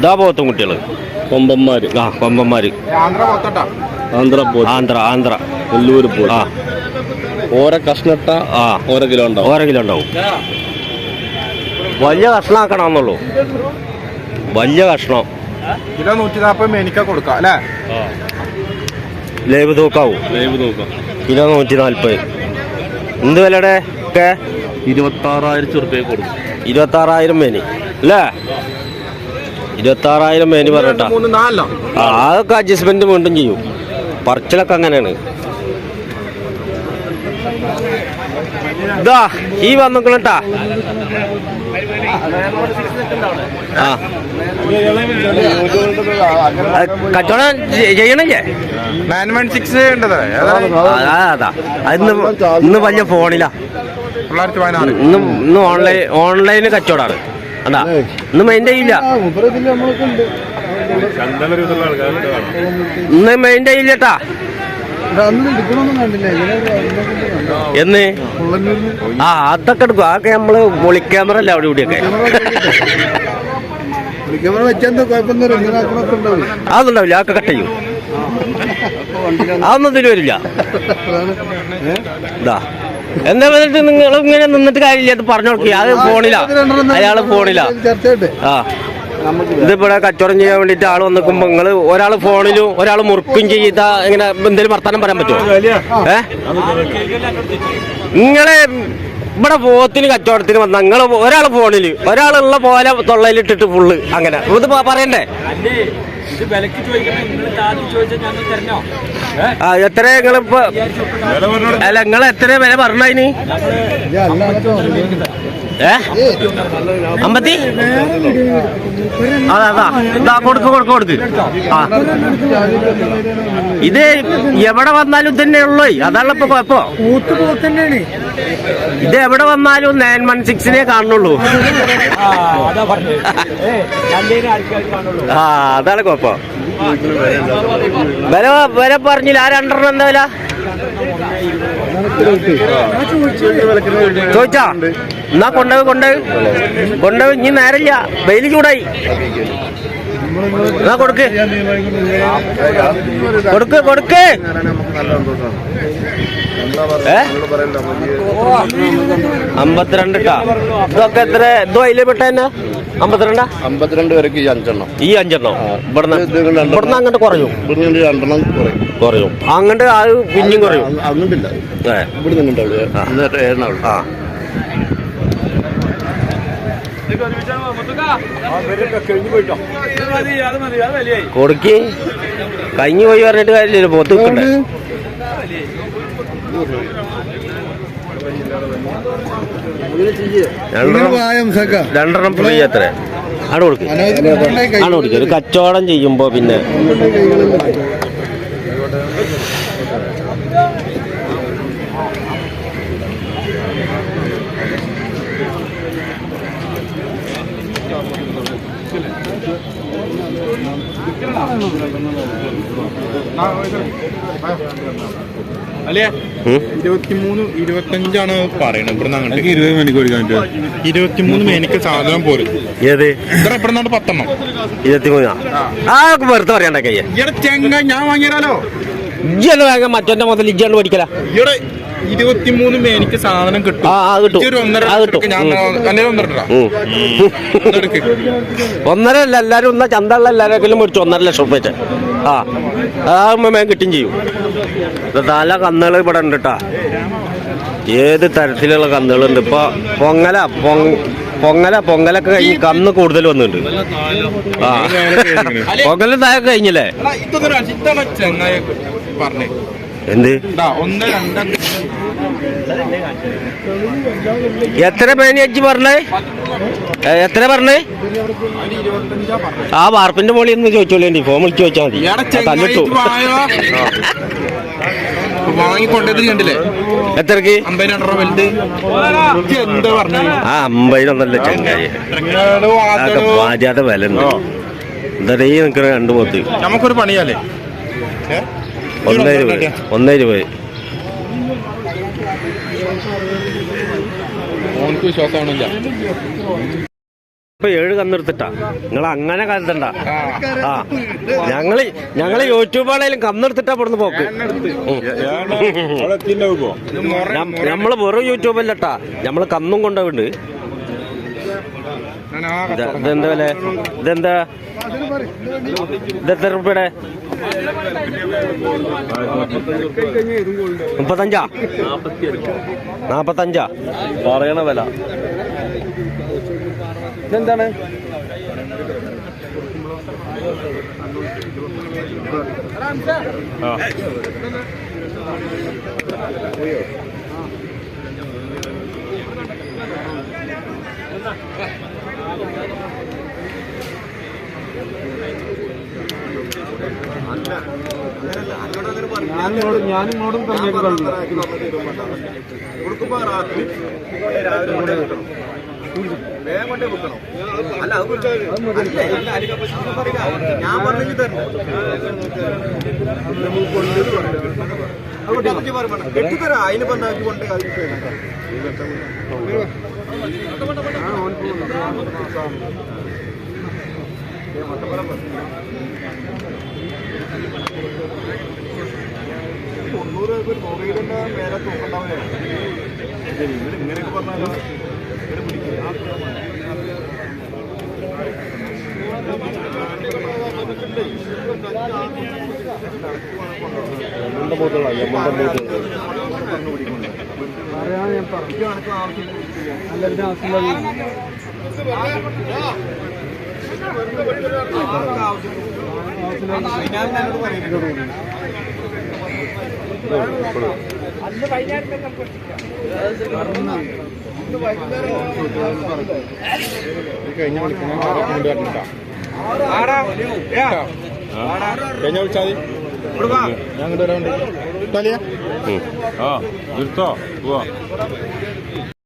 ഇതാ പോത്തും കുട്ടികൾ കൊമ്പന്മാര്. ആ കൊമ്പന്മാര്. ആന്ധ്ര ആന്ധ്ര ആന്ധ്ര നെല്ലൂർ പൂ ആ. ഓരോ കഷ്ണട്ട ആ. ഓരോ കിലോ ഉണ്ടാവും. ഓരോ കിലോ ഉണ്ടാവും. വലിയ കഷ്ണമാക്കണമെന്നുള്ളൂ വലിയ കഷ്ണം. കിലോ നൂറ്റി നാൽപ്പത് മേനിക്ക കൊടുക്കാം അല്ലേ? ലേബ് തൂക്കാവും. ലൈവ് തൂക്കാം. കിലോ നൂറ്റി നാൽപ്പത് എന്ത് വിലയുടെ ഒക്കെ? ഇരുപത്തി ആറായിരത്തി ഉറുപ്പ്യ കൊടുക്കും. ഇരുപത്താറായിരം മേനി. അല്ലേ? ഇരുപത്താറായിരം മേനി പറഞ്ഞിട്ടാ. മൂന്ന് നാലോ ആ, അതൊക്കെ അഡ്ജസ്റ്റ്മെന്റ് വീണ്ടും ചെയ്യും. പറച്ചിലൊക്കെ അങ്ങനെയാണ്. ഇതാ ഈ വന്നിക്കണട്ടാ. ആ. കച്ചവടം ചെയ്യണെങ്കിൽ ചെയ്യണില്ലേ? നയൻ വൺ സിക്സ് അതാ ഇന്ന് ഇന്ന് വലിയ ഫോണിലാ. ഇന്ന് ഇന്ന് ഓൺലൈൻ ഓൺലൈന് കച്ചവടമാണ് അതാ ഇന്ന് മൈൻഡ് ഇല്ല. ഇന്ന് മൈൻഡ് ഇല്ലട്ടാ. എന്ന്? ആ അതൊക്കെ എടുക്കും. അതൊക്കെ നമ്മൾ മൊളി ക്യാമറ അല്ല അവിടെ ഇവിടെയൊക്കെ അതുണ്ടാവില്ല അതൊക്കെ കട്ട് ചെയ്യും. അതൊന്നും ഇതിന് വരില്ല. ഇതാ എന്താ വന്നിട്ട് നിങ്ങൾ ഇങ്ങനെ നിന്നിട്ട് കാര്യമില്ല അത് പറഞ്ഞു നോക്കി അത് ഫോണിലാ. അയാൾ ഫോണിലാ. ആ. ഇതിവിടെ കച്ചവടം ചെയ്യാൻ വേണ്ടിട്ട് ആൾ വന്നിക്കുമ്പോ നിങ്ങൾ ഒരാൾ ഫോണിലും ഒരാൾ മുറുക്കും ചെയ്താ ഇങ്ങനെ എന്തെങ്കിലും വർത്താനം പറയാൻ പറ്റുമോ? ഏ? നിങ്ങളെ ഇവിടെ പോത്തിന് കച്ചവടത്തിന് വന്ന നിങ്ങൾ ഒരാൾ ഫോണിൽ ഒരാളുള്ള പോലെ തൊള്ളയിലിട്ടിട്ട് ഫുള്ള് അങ്ങനെ. ഇത് പറയണ്ടേ? ഇത് വിലക്ക് ചോദിക്കണം നിങ്ങൾ താഴെ ചോദിച്ചാൽ ഞങ്ങൾ തരണോ? ആ എത്ര നിങ്ങളിപ്പോ അല്ല നിങ്ങൾ എത്ര വില പറഞ്ഞതിന് ഏ അമ്പത്തി? അതാ അതാ. ഇതാ കൊടുക്ക് കൊടുക്ക് കൊടുക്ക്. ആ. ഇത് എവിടെ വന്നാലും തന്നെ ഉള്ളൂ. അതാണ് ഇപ്പൊ കുഴപ്പോ. ഇത് എവിടെ വന്നാലും നയൻ വൺ സിക്സിനെ കാണുള്ളൂ ആ അതാണ് കുഴപ്പം. വില വില പറഞ്ഞില്ല. ആ രണ്ടെണ്ണം എന്താ വില? ചോദിച്ചാ എന്നാ കൊണ്ടുപോയി കൊണ്ടുപോയി. കൊണ്ടുപോയി ഇനി നേരല്ല വെയിൽ ചൂടായി. എന്നാ കൊടുക്ക്. കൊടുക്ക് അമ്പത്തിരണ്ട് ഇതൊക്കെ എത്ര? ഇതോ അതിലെ പെട്ട തന്നെ അമ്പത്തിരണ്ടാ? അമ്പത്തിരണ്ട് പേർക്ക് ഈ അഞ്ചെണ്ണം. ഈ അഞ്ചെണ്ണം? ഇവിടുന്ന്. ഇവിടുന്ന് അങ്ങോട്ട് കുറയും. ഇവിടുന്ന് രണ്ടെണ്ണം കുറയും. കുറയും. അങ്ങോട്ട് ആ പിന്നെയും കുറയും. അങ്ങ് അങ്ങോട്ടില്ല ഇവിടുന്ന് ഏഴെണ്ണം ആ. എന്നിട്ട് ഏഴെണ്ണുള്ളൂ ആ അത് മതി അത് മതി അത് വലിയായി കൊടുക്കി. കഴിഞ്ഞു പോയി പറഞ്ഞിട്ട് കാര്യമില്ലല്ലോ പോത്ത് വെക്കണ്ടേ രണ്ടെണ്ണം ഫ്രീ എത്ര ആണ് കൊടുക്ക്. ആണ് കൊടുക്കുക ഒരു കച്ചവടം ചെയ്യുമ്പോ പിന്നെ അല്ലേ? ഉം? ഇരുപത്തിമൂന്ന് ഇരുപത്തഞ്ചാണ് പറയണത് ഇവിടുന്ന് അങ്ങോട്ട്. ഇരുപത് മണിക്ക് കൊടുക്കാൻ ഇരുപത്തിമൂന്ന് മേനിക്ക് സാധനം പോരും. ഏത്? ഇത്ര ഇവിടുന്നാണ് പത്തെണ്ണം. ഇരുപത്തിമൂന്നാ? ആ. വെറുതെ പറയണ്ട കയ്യെ. ചെങ്ങ ഞാൻ വാങ്ങിയാലോ ഇജ്ജല്ല വാങ്ങാൻ മറ്റൊന്റെ മുതൽ ഇജ്ജാണ്ട് പഠിക്കലാ ഇരുപത്തിമൂന്ന് മേനിക്ക് സാധനം കിട്ടും. ഒന്നര. അല്ലേ എല്ലാരും ഒന്നാ ചന്തള്ള എല്ലാരെങ്കിലും മേടിച്ചു. ഒന്നര ലക്ഷം റുപ്യ വെച്ച്. ആ അതാകുമ്പോ മേൻ കിട്ടും ചെയ്യും. നല്ല കന്നുകൾ ഇവിടെ ഉണ്ട് കേട്ടാ ഏത് തരത്തിലുള്ള കന്നുകളുണ്ട് ഇപ്പൊ പൊങ്ങല പൊങ് പൊങ്ങല പൊങ്ങലൊക്കെ കഴിഞ്ഞ് കന്ന് കൂടുതൽ വന്നിട്ടുണ്ട്. ആ. പൊങ്ങലും താഴെ കഴിഞ്ഞില്ലേ. പറഞ്ഞേ. എന്ത്? എത്ര പേനി അജ്ജി പറഞ്ഞേ? എത്ര പറഞ്ഞേ? ആ വാർപ്പിന്റെ മോളിൽ ഒന്ന് ചോദിച്ചോളേണ്ടി ഫോൺ വിളിച്ചു ചോദിച്ചാൽ മതി. തന്നിട്ടു വാങ്ങിക്കൊണ്ടത് കണ്ടില്ലേ? എത്രക്ക്? അമ്പതിനായിരം രൂപ വലുത്. എന്താ പറഞ്ഞു? ആ അമ്പതിനൊന്നല്ല ചങ്ങായി. വാജാതെ വില ഉണ്ട് എന്താ ഈ നിൽക്കണ രണ്ടു പോത്ത്. നമുക്കൊരു പണിയല്ലേ? ഏ? ഒന്നേ രൂപ ഒന്നേ രൂപ ഇപ്പൊ ഏഴ് കന്നെടുത്തിട്ടാ. നിങ്ങൾ അങ്ങനെ കരുതണ്ട. ആ. ഞങ്ങൾ ഞങ്ങൾ യൂട്യൂബാണേലും കന്നെടുത്തിട്ടാ ഇവിടുന്ന് പോക്ക്. നമ്മൾ വെറും യൂട്യൂബല്ലട്ടാ നമ്മൾ കന്നും കൊണ്ടുണ്ട് ഇതെന്താ വില? ഇതെന്താ? ഇതെത്ര റുപ്യയുടെ? മുപ്പത്തഞ്ചാ? നാപ്പത്തഞ്ചാ? പറയണ വില. ഇതെന്താണ്? ഞാനിങ്ങോട്ടും തന്നേക്കുള്ളൂ ഞാൻ പറഞ്ഞു തന്നെ. കെട്ടിത്തരാ. അതിനിപ്പോ എന്താ കൊണ്ട് തൊണ്ണൂറ് മേലെ തൂക്കണ്ടാവില്ലേ ഇങ്ങനെയൊക്കെ പറഞ്ഞാലോ ഇവർ പിടിക്കും കഴിഞ്ഞ വിളിക്കുന്ന കഴിഞ്ഞ വിളിച്ചാൽ മതി. ഞാൻ കണ്ടുവരാൻ തലിയ ആ നിർത്തോ. പോവാ.